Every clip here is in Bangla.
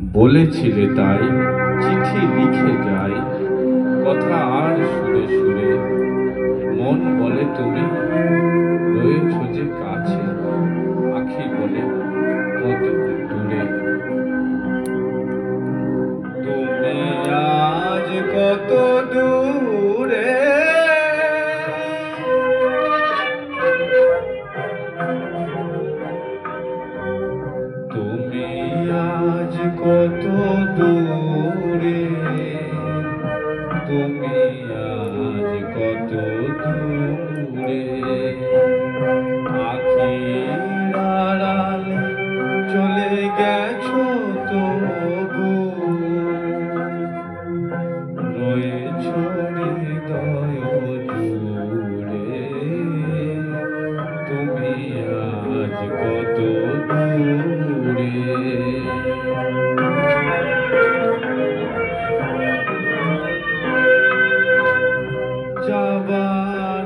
বলেছিলে তাই, চিঠি লিখে যাই, কথা আর সুরে সুরে। মন বলে তুমি, রয়েছ যে কাছে।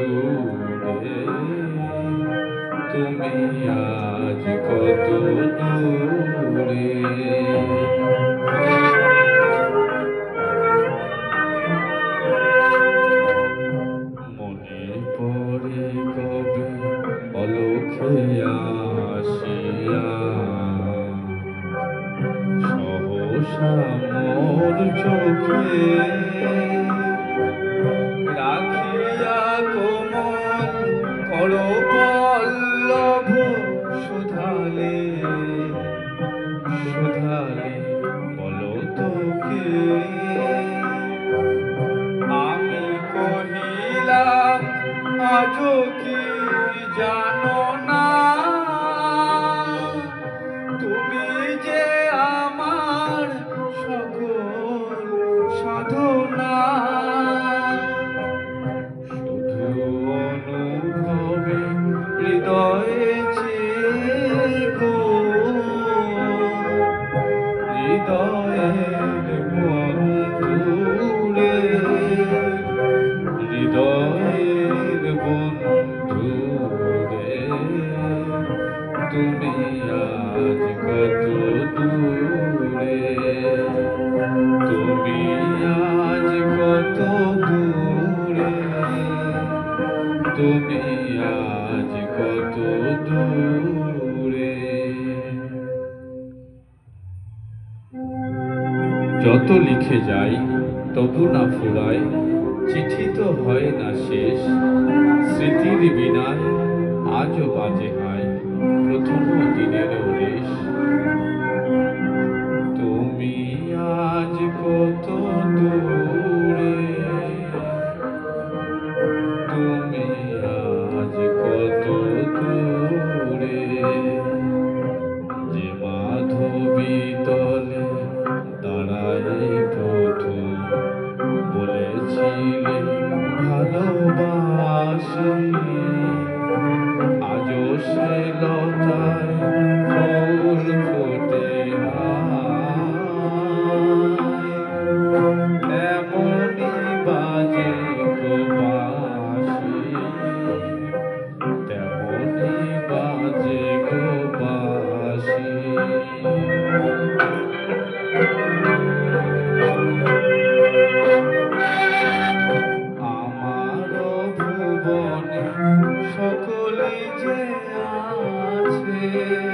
সুরে তুমি আজ কত দূরে। মনে পড়ে কবে অলক্ষে আসিয়া। সহসা মোর চোখে তুমি আজ কত দূরে? তুমি আজ কত দূরে? তুমি আজ কত দূরে? যত লিখে যাই তবু না ফুরায়, চিঠি তো হয় না শেষ। স্মৃতির বিনায় আজও বাজে প্রথম দিনের রেশ। তুমি আজ কত দূরে? তুমি আজ কত দূরে? যে মাধবী তলে দাঁড়ায় প্রথম বলেছিলে ভালোবাসি। you.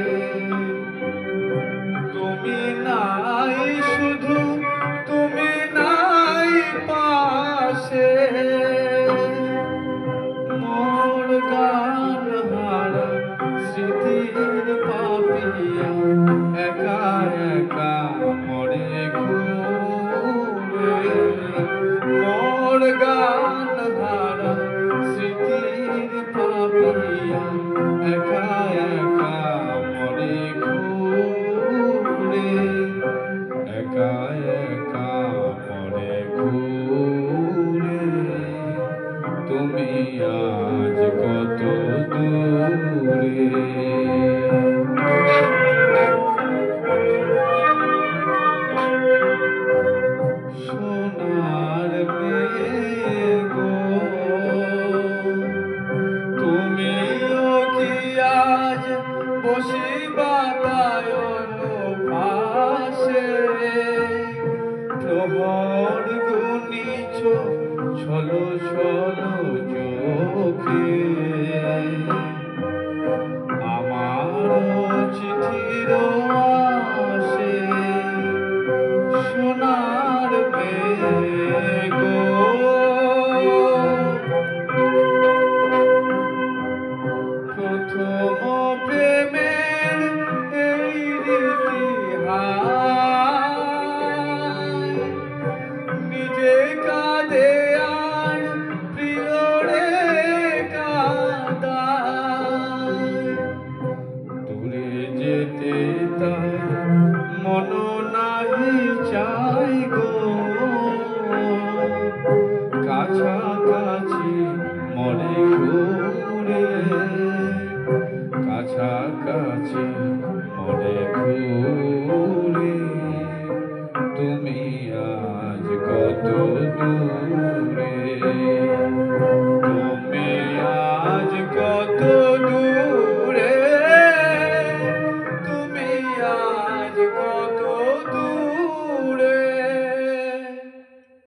প্রহর গুনিছ ছলো ছলো চোখে। আমার চিঠির কাছাকাছি মনে